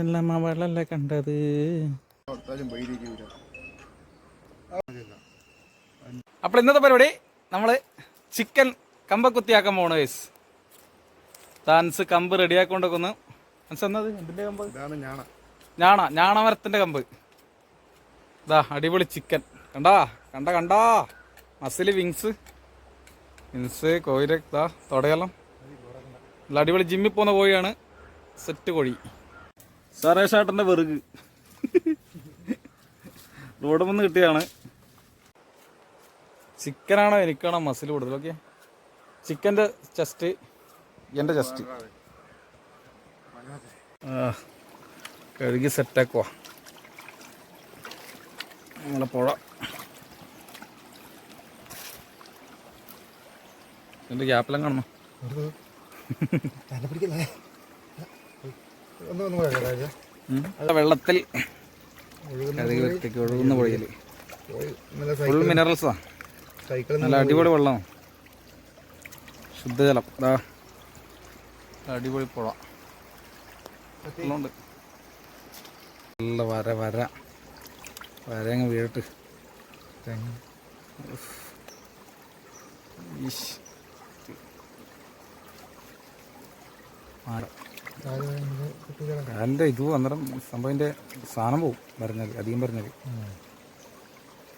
കണ്ണീരെല്ലാം അവളല്ല കണ്ടത്? അപ്പോൾ ഇന്നത്തെ പരിപാടി നമ്മൾ ചിക്കൻ കമ്പ കുത്തിയാക്കാൻ പോണ വേസ് താൻസ് കമ്പ് റെഡിയാക്കൊണ്ടൊക്കെ ഒന്ന് എന്നത് എന്തിന്റെ കമ്പ്? ഞാണ. ഞാണമരത്തിന്റെ കമ്പ്. ഇതാ അടിപൊളി ചിക്കൻ. കണ്ടാ? കണ്ട കണ്ടാ? Muscle wings. വിങ്സ് കോയിൽ ഇതാ തുടയെല്ലാം അടിപൊളി ജിമ്മിൽ പോകുന്ന കോഴിയാണ് സെറ്റ് കോഴി. സറേഷാട്ടന്റെ വെറുക്. റോഡ് വന്ന് കിട്ടിയാണ് ചിക്കനാണോ എനിക്കാണോ മസിൽ കൂടുതൽ? ഓക്കെ ചിക്കന്റെ ചെസ്റ്റ് എന്റെ ചെസ്റ്റ് ആ കഴുകി സെറ്റാക്കുവാ നമ്മളെ പുഴ എന്റെ ഗ്യാപ്പിലും കാണണം തന്നെ പിടിക്കില്ലേ ഒന്ന് ഒന്ന് പോയാ രാജ ഉം. അത് വെള്ളത്തിൽ ഒഴുകുന്ന പുഴയിൽ. ഫുൾ മിനറൽസാ നല്ല അടിപൊളി വെള്ളമാണ് ശുദ്ധജലം. അതാ അടിപൊളി പുഴ. നല്ല വര വര. വര അങ്ങ് വീഴട്ട് ഉഫ്. കാലിന്റെ ഇത് അന്നേരം സംഭവത്തിന്റെ സാധനം പോവും പറഞ്ഞാൽ അധികം പറഞ്ഞാൽ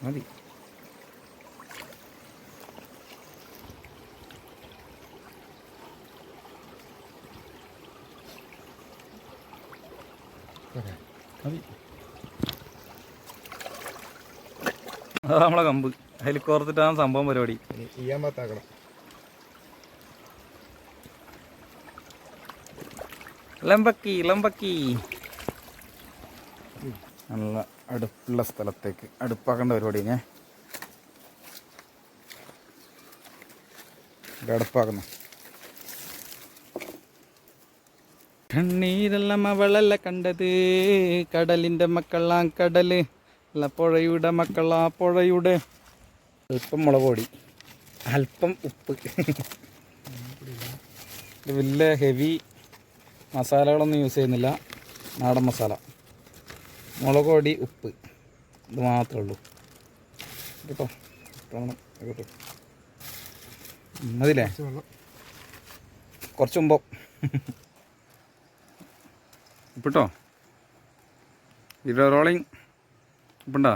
മതി മതി അതാ നമ്മളെ കമ്പ് അതിൽ കോർത്തിട്ടാണ് സംഭവം പരിപാടി ചെയ്യാൻ പാത്താക്കണം ലമ്പക്കി ലംബക്കി. നല്ല അടുപ്പുള്ള സ്ഥലത്തേക്ക് അടുപ്പാക്കേണ്ട പരിപാടി ഞാൻ അടുപ്പാക്കുന്നു. കണ്ണീരെല്ലാം അവളല്ല കണ്ടത്. കടലിന്റെ മക്കളാ കടൽ. അല്ല പുഴയുടെ മക്കളാ പുഴയുടെ. അല്പം മുളക് പൊടി. അല്പം ഉപ്പ്. വലിയ ഹെവി മസാലകളൊന്നും യൂസ് ചെയ്യുന്നില്ല. നാടൻ മസാല. മുളക് പൊടി ഉപ്പ്. ഇത് മാത്രമേ ഉള്ളൂ. കേട്ടോ കേട്ടോ വെള്ളം കുറച്ച് മുമ്പോ. ഉപ്പിട്ടോ? ഇത് റോളിങ് ഉപ്പുണ്ടോ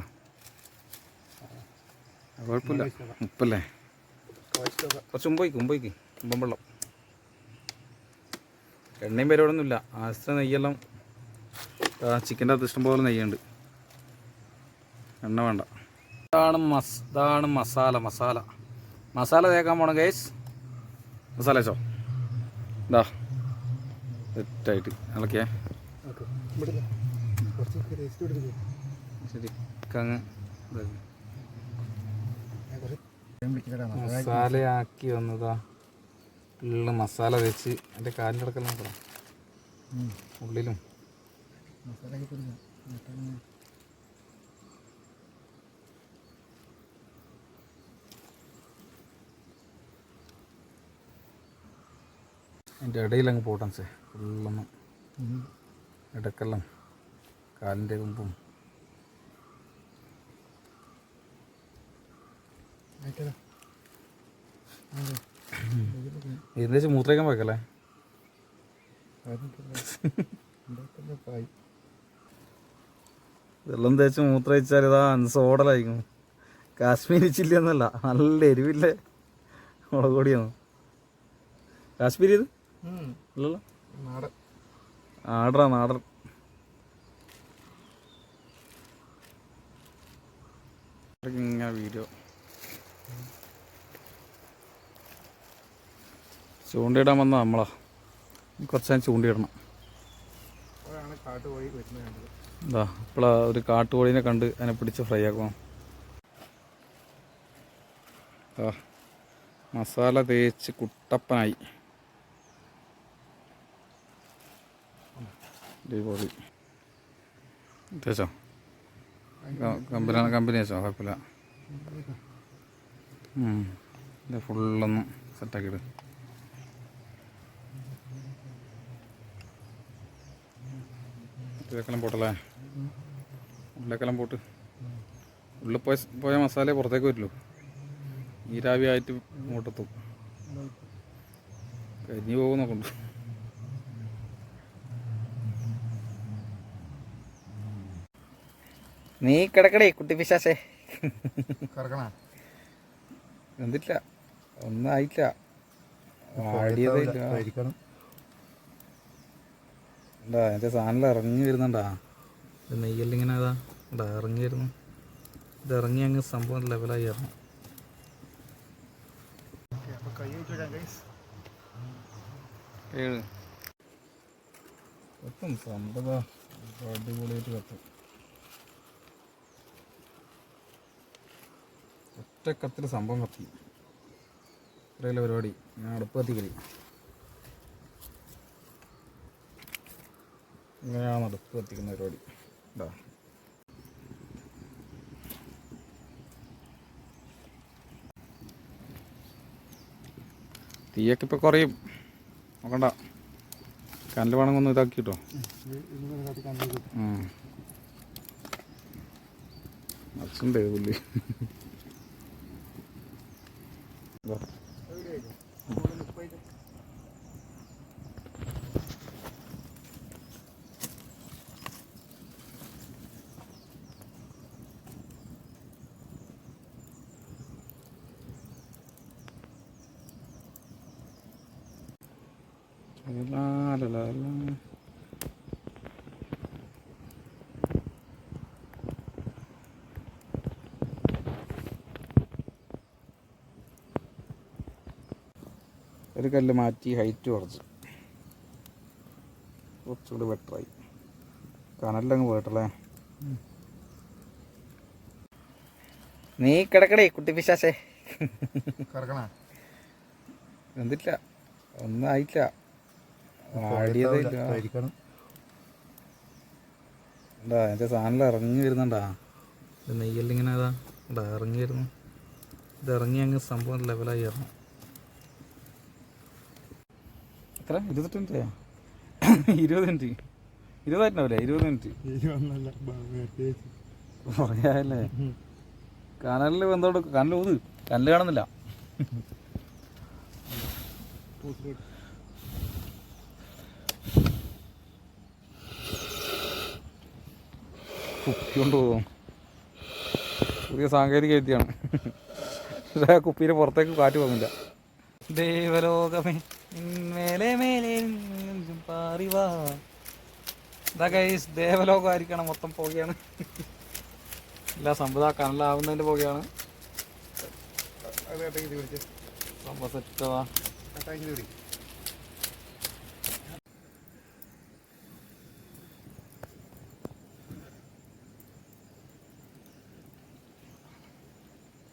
കുഴപ്പമില്ല. ഉപ്പല്ലേ? കുറച്ച് മുമ്പോയ്ക്ക് മുമ്പോയ്ക്ക് മുമ്പം വെള്ളം. എണ്ണയും പരിപാടിയൊന്നുമില്ല. ആസ്ത്ര നെയ്യെല്ലാം ചിക്കന്റെ അകത്ത് ഇഷ്ടംപോലെ നെയ്യുണ്ട്. എണ്ണ വേണ്ട. ഇതാണ് മസ് ഇതാണ് മസാല മസാല. മസാല തേക്കാൻ പോണം ഗൈസ് മസാല വെച്ചോ. ഇതാ സെറ്റായിട്ട് ഇളക്കിയേ. ഓക്കെ ഇവിടില്ല കുറച്ച് ടേസ്റ്റ് പിടിപ്പിക്കും ശരി കങ്ങ് കുറച്ച് മസാലയാക്കി വന്നതാ. ഉള്ള മസാല തേച്ച് എന്റെ കാലിന്റെ അടക്കം നോക്കണം ഉള്ളിലും. അതിന്റെ ഇടയിൽ അങ്ങ് പോട്ടാൻ സേ ഫുള്ളൊന്ന് ഇടക്കെല്ലാം കാലിന്റെ കുമ്പും. ആയിക്കോട്ടെ വെച്ച് മൂത്രയ്ക്കാൻ പോയക്കല്ലേ പായി വെള്ളം തേച്ച് മൂത്രയിച്ചാൽ ഇതാ അൻസോടലായിരിക്കും കാശ്മീരി ചില്ലി എന്നല്ല നല്ല എരിവില്ലേ മുളക് പൊടിയാണ്. കാശ്മീരി ഇത് അല്ലല്ലോ നാടൻ. ഇങ്ങനെ വീഡിയോ. ചൂണ്ടയിടാൻ വന്ന നമ്മളാ. കുറച്ച് നേരം ചൂണ്ടിയിടണം എന്താ ഇപ്പോഴാ ഒരു കാട്ടുകോഴീനെ കണ്ട് അതിനെ പിടിച്ച് ഫ്രൈ ആക്കണം ആ മസാല തേച്ച് കുട്ടപ്പനായി. അടിപൊളി തേച്ചോ? കമ്പനിയാണ് കമ്പനി വെച്ചോ കുഴപ്പമില്ല. ഫുള്ളൊന്ന് സെറ്റാക്കിയിട്ട് ഉള്ളിലേക്കെല്ലാം പോട്ടല്ലേ? ഉള്ളിലേക്കെല്ലാം പോട്ട്. ഉള്ളിൽ പോയ പോയ മസാല പുറത്തേക്ക് വരുള്ളൂ. നീരാവിയായിട്ട് മൂട്ടത്തും. കരിഞ്ഞു പോകുന്നൊക്കെ കൊണ്ട്. നീ കിടക്കടേ കുട്ടി പിശാസേ കറക്കണ എന്തില്ല? ഒന്നും ആയില്ല വാടിയതില്ല കഴിക്കണം എന്താ എന്റെ സാധനം ഇറങ്ങി വരുന്നുണ്ടാ. ഇത് നെയ്യെല്ലാം ഇങ്ങനെ ഇതാ ഇറങ്ങി വരുന്നു. ഇത് ഇറങ്ങി അങ്ങ് സംഭവം ലെവലായി ഇറങ്ങും. ഏഴ്. കത്തും സംഭവ അടിപൊളിയായിട്ട് കത്തും. ഒറ്റ കത്തിൽ സംഭവം കത്തി. ഇത്രയുള്ള പരിപാടി. ഞാൻ അടുപ്പ് കത്തിക്കൽ. ഇങ്ങനെയാണ് അടുപ്പ് കത്തിക്കുന്ന പരിപാടി. ഇതാ തീയൊക്കെ ഇപ്പോൾ കുറയും. നോക്കണ്ട. കല്ല് വേണമെങ്കിൽ ഒന്ന് ഇതാക്കി കിട്ടോ അച്ഛന്റെ പുല്ല് la, la, ലാ ലാ. ഒരു കല്ല് മാറ്റി ഹൈറ്റ് കുറച്ച്. കുറച്ചുകൂടി ബെറ്ററായി കനലങ്ങ് പോയിട്ടല്ലേ? നീ കിടക്കടേ കുട്ടി പിശാസേ കിടക്കണ? എന്തില്ല? ഒന്നും ആയില്ല വാടിയതില്ല കഴിക്കണം എന്താ എന്റെ സാധനം ഇറങ്ങി വരുന്നുണ്ടാ? ഇത് നെയ്യെല്ലാം ഇങ്ങനെ ഇതാ. ഇറങ്ങി വരുന്നു. ഇത് ഇറങ്ങി അങ്ങ് സംഭവം ലെവലായി ഇറങ്ങും എത്ര? ഇരുപത്തെട്ട് മിനിറ്റ് ഇരുപത് മിനിറ്റ് ഇരുപതായിട്ടുണ്ടാവില്ലേ ഇരുപത് മിനിറ്റ് പറയാല്ലേ കനലിൽ ബന്ധപ്പെട്ട് കനൽ ഊത്. കനൽ കാണുന്നില്ല. കുപ്പി കൊണ്ട് പോകും. പുതിയ സാങ്കേതിക വിദ്യയാണ്. പക്ഷേ ആ കുപ്പിയുടെ പുറത്തേക്ക് കാറ്റ് പോകുന്നില്ല. ദേവലോകമേ മേലെ ദേവലോകമായിരിക്കണം മൊത്തം പോകുകയാണ് എല്ലാ സംഭവം കനലാവുന്നതിന്റെ പോകുകയാണ് ഇത് പിടിച്ച് സംഭവം സെറ്റവാ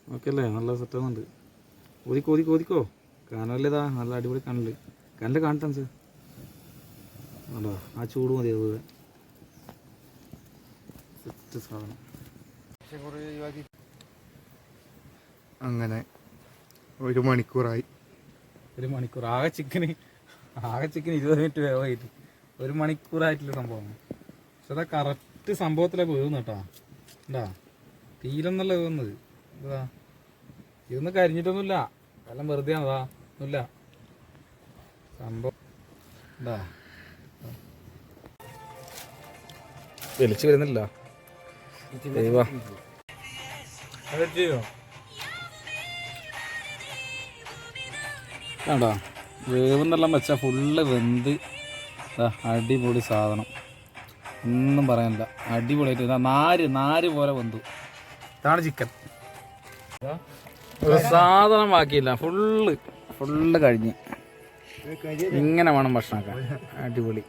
ഓക്കെ അല്ലേ നല്ല സെറ്റാകുന്നുണ്ട് ഒതിക്കോ ഒതിക്കോ ഒതിക്കോ കനലിതാ നല്ല അടിപൊളി കനൽ കനൽ കാണട്ടെ സർ ആണോ ആ ചൂട് മതി അതുപോലെ. സെറ്റ് സാധനം. അങ്ങനെ ഒരു മണിക്കൂറായി. ഒരു മണിക്കൂർ. ആകെ ചിക്കന് ആകെ ചിക്കൻ ഇരുപത് മിനിറ്റ് വേവായിട്ട്. ഒരു മണിക്കൂറായിട്ടുള്ള സംഭവം. പക്ഷെ അതാ കറക്റ്റ് സംഭവത്തിലാണ് വേവുന്ന കേട്ടാ. എന്താ തീരെന്നല്ല വേവുന്നത്. ഇതാ ഇതൊന്നും കരിഞ്ഞിട്ടൊന്നുമില്ല. എല്ലാം വെറുതെ ആണതാ. ഒന്നുമില്ല. സംഭവം എന്താ? വലിച്ചു വരുന്നില്ല. വേണ്ട. വേവെന്നെല്ലാം വെച്ചാൽ ഫുള്ള് വെന്ത് അടിപൊളി സാധനം. ഒന്നും പറയാനില്ല. അടിപൊളിയായിട്ട് ഇതാ നാര് നാര് പോലെ വെന്തു. ഇതാണ് ചിക്കൻ സാധനം ബാക്കിയില്ല ഫുള്ള് ഫുള്ള് കഴിഞ്ഞ്. ഇങ്ങനെ വേണം ഭക്ഷണമൊക്കെ. അടിപൊളി.